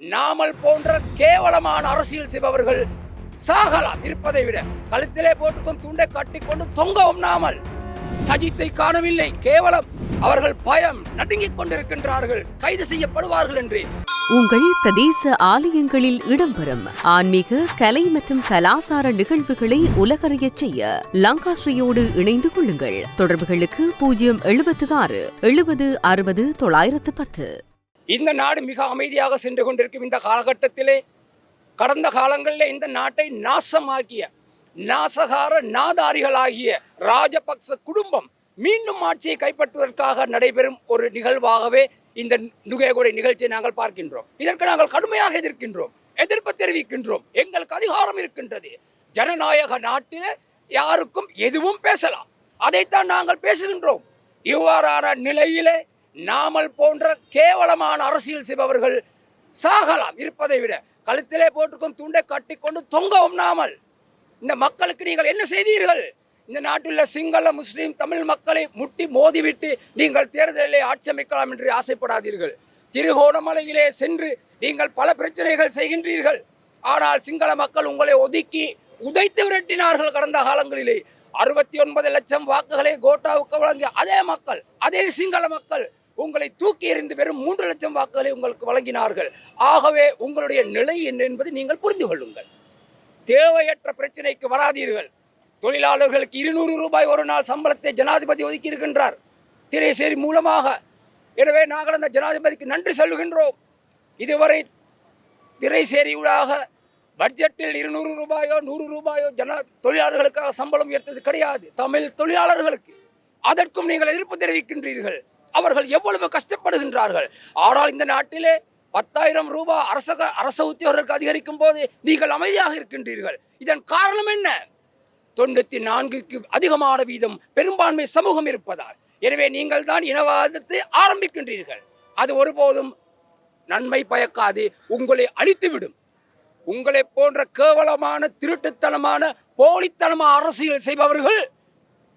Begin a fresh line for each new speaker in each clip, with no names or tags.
நாமல் போன்ற கேவலமான அரசியல் செய்பவர்கள் சாகலாம் இருப்பதை விட கழுத்திலே போட்டுக்கும் துண்டை கட்டிக்கொண்டு தொங்கவும் நாமல். சஜித்தை காணவில்லை. கேவலம். அவர்கள் பயம் நடுங்கிக் கொண்டிருக்கின்றார்கள். கைது செய்யப்படுவார்கள் என்று.
உங்கள் பிரதேச ஆலயங்களில் இடம்பெறும் ஆன்மீக கலை மற்றும் கலாசார நிகழ்வுகளை உலகறிய செய்ய லங்காஸ்ரீயோடு இணைந்து கொள்ளுங்கள். தொடர்புகளுக்கு பூஜ்ஜியம் எழுபத்து ஆறு எழுபது அறுபது தொள்ளாயிரத்து பத்து.
இந்த நாடு மிக அமைதியாக சென்று கொண்டிருக்கும் இந்த காலகட்டத்திலே கடந்த காலங்களில் இந்த நாட்டை நாசமாக்கிய நாசகார நாதாரிகளாகிய ராஜபக்ச குடும்பம் மீண்டும் ஆட்சியை கைப்பற்றுவதற்காக நடைபெறும் ஒரு நிகழ்வாகவே இந்த நுகையகுடை நிகழ்ச்சியை நாங்கள் பார்க்கின்றோம். இதற்கு நாங்கள் கடுமையாக எதிர்க்கின்றோம் எதிர்ப்பு தெரிவிக்கின்றோம். எங்களுக்கு அதிகாரம் இருக்கின்றது. ஜனநாயக நாட்டில் யாருக்கும் எதுவும் பேசலாம். அதைத்தான் நாங்கள் பேசுகின்றோம். இவ்வாறான நிலையிலே நாமல் போன்ற கேவலமான அரசியல் செய்பவர்கள் சாகலாம் இருப்பதை விட. கழுத்திலே போட்டுக்கும் துண்டை கட்டிக்கொண்டு தொங்கவும் நாமல். இந்த மக்களுக்கு நீங்கள் என்ன செய்தீர்கள்? இந்த நாட்டில் சிங்கள முஸ்லீம் தமிழ் மக்களை முட்டி மோதிவிட்டு நீங்கள் தேர்தலிலே ஆட்சி அமைக்கலாம் என்று ஆசைப்படாதீர்கள். திருகோணமலையிலே சென்று நீங்கள் பல பிரச்சனைகள் செய்கின்றீர்கள். ஆனால் சிங்கள மக்கள் உங்களை ஒதுக்கி உதைத்து விரட்டினார்கள் கடந்த காலங்களிலே. அறுபத்தி ஒன்பது லட்சம் வாக்குகளை கோட்டாவுக்கு வழங்கிய அதே மக்கள் அதே சிங்கள மக்கள் உங்களை தூக்கி எறிந்து வெறும் மூன்று லட்சம் வாக்குகளை உங்களுக்கு வழங்கினார்கள். ஆகவே உங்களுடைய நிலை என்ன என்பதை நீங்கள் புரிந்து கொள்ளுங்கள். தேவையற்ற பிரச்சனைக்கு வராதீர்கள். தொழிலாளர்களுக்கு இருநூறு ரூபாய் ஒரு நாள் சம்பளத்தை ஜனாதிபதி ஒதுக்கி இருக்கின்றார் திரைசேரி மூலமாக. எனவே நாங்கள் அந்த ஜனாதிபதிக்கு நன்றி சொல்லுகின்றோம். இதுவரை திரைசேரியூடாக பட்ஜெட்டில் இருநூறு ரூபாயோ நூறு ரூபாயோ ஜன தொழிலாளர்களுக்காக சம்பளம் உயர்த்தது கிடையாது. தமிழ் தொழிலாளர்களுக்கு. அதற்கும் நீங்கள் எதிர்ப்பு தெரிவிக்கின்றீர்கள். அவர்கள் எவ்வளவு கஷ்டப்படுகின்றார்கள். ஆனால் இந்த நாட்டிலே பத்தாயிரம் ரூபாய் அரச அரச உத்தியோகர்களுக்கு அதிகரிக்கும் போது நீங்கள் அமைதியாக இருக்கின்றீர்கள். இதன் காரணம் என்ன? தொண்ணூற்றி நான்குக்கு அதிகமான வீதம் பெரும்பான்மை சமூகம் இருப்பதால். எனவே நீங்கள் தான் இனவாதத்தை ஆரம்பிக்கின்றீர்கள். அது ஒருபோதும் நன்மை பயக்காது உங்களை அழித்துவிடும். உங்களை போன்ற கேவலமான திருட்டுத்தனமான போலித்தனமான அரசியல் செய்பவர்கள்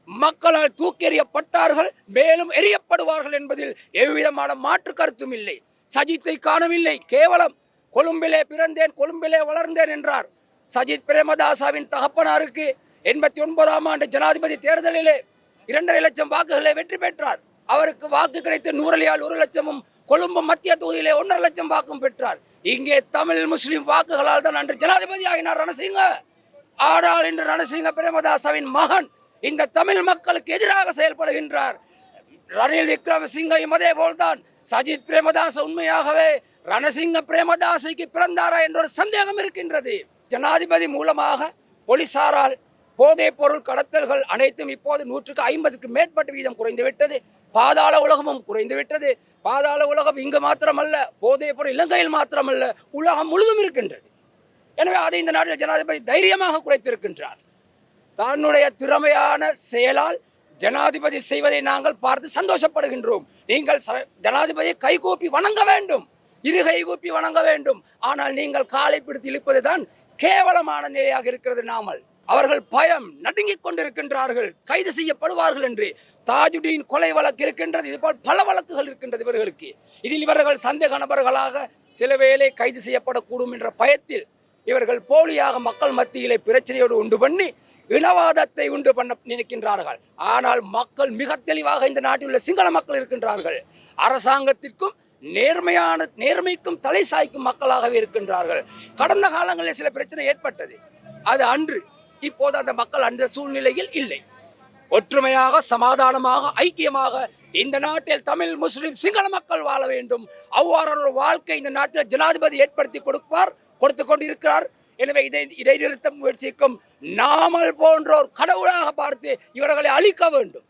மக்களால் தூக்கி எறியப்பட்டார்கள் மேலும் எறியப்படுவார்கள் என்பதில் எவ்விதமான மாற்று கருத்தும் இல்லை. சஜித்தை காணவில்லை. கேவலம். கொழும்பிலே பிறந்தேன் கொழும்பிலே வளர்ந்தேன் என்றார். சஜித் பிரேமதாசாவின் தகப்பனாருக்கு எண்பத்தி ஒன்பதாம் ஆண்டு ஜனாதிபதி தேர்தலிலே இரண்டரை லட்சம் வாக்குகளை வெற்றி பெற்றார். அவருக்கு வாக்கு கிடைத்த நூறலியால் ஒரு லட்சமும் கொழும்பு மத்திய தொகுதியிலே ஒன்றரை லட்சம் வாக்கும் பெற்றார். இங்கே தமிழ் முஸ்லிம் வாக்குகளால் தான் அன்று ஜனாதிபதி ஆகினார் ரணசிங்க. ஆனால் இன்று ரணசிங்க பிரேமதாசாவின் மகன் இந்த தமிழ் மக்களுக்கு எதிராக செயல்படுகின்றார். ரணில் விக்ரமசிங்கையும் அதே போல்தான். சஜித் பிரேமதாஸ் உண்மையாகவே ரணசிங்க பிரேமதாசைக்கு பிறந்தாரா என்ற ஒரு சந்தேகம் இருக்கின்றது. ஜனாதிபதி மூலமாக போலீசாரால் போதைப் பொருள் கடத்தல்கள் அனைத்தும் இப்போது நூற்றுக்கு ஐம்பதுக்கு மேற்பட்ட வீதம் குறைந்து விட்டது பாதாள உலகமும் குறைந்து விட்டது பாதாள உலகம் இங்கு மாத்திரமல்ல போதைப் பொருள் இலங்கையில் மாத்திரமல்ல உலகம் முழுதும் இருக்கின்றது. எனவே அதை இந்த நாட்டில் ஜனாதிபதி தைரியமாக குறைத்திருக்கின்றார். தன்னுடைய திறமையான செயலால் ஜனாதிபதி செய்வதை நாங்கள் பார்த்து சந்தோஷப்படுகின்றோம். நீங்கள் ச- ஜனாதிபதியை கைகூப்பி வணங்க வேண்டும். இரு கைகூப்பி வணங்க வேண்டும். ஆனால் நீங்கள் காலை பிடித்து இழுப்பதுதான் கேவலமான நிலையாக இருக்கிறது நாமல். அவர்கள் பயம் நடுங்கிக் கொண்டிருக்கின்றார்கள். கைது செய்யப்படுவார்கள் என்று. தாஜுடீன் கொலை வழக்கு இருக்கின்றது. இதுபோல் பல வழக்குகள் இருக்கின்றது இவர்களுக்கு. இதில் இவர்கள் சந்தேக நபர்களாக சில வேளை கைது செய்யப்படக்கூடும் என்ற பயத்தில் இவர்கள் போலியாக மக்கள் மத்தியிலே பிரச்சனையோடு உண்டு பண்ணி இனவாதத்தை உண்டு பண்ண நினைக்கின்றார்கள். ஆனால் மக்கள் மிக தெளிவாக இந்த நாட்டில் உள்ள சிங்கள மக்கள் இருக்கின்றார்கள். அரசாங்கத்திற்கும் நேர்மையான நேர்மைக்கும் தலை சாய்க்கும் மக்களாகவே இருக்கின்றார்கள். கடந்த காலங்களில் சில பிரச்சனை ஏற்பட்டது. அது அன்று. இப்போது அந்த மக்கள் அந்த சூழ்நிலையில் இல்லை. ஒற்றுமையாக சமாதானமாக ஐக்கியமாக இந்த நாட்டில் தமிழ் முஸ்லிம் சிங்கள மக்கள் வாழ வேண்டும். அவ்வாறான ஒரு வாழ்க்கை இந்த நாட்டில் ஜனாதிபதி ஏற்படுத்தி கொடுப்பார் கொடுத்து கொண்டிருக்கிறார். எனவே இதை இடைநிறுத்த முயற்சிக்கும் நாமல் போன்றோர் கடவுளாக பார்த்து இவர்களை அழிக்க வேண்டும்.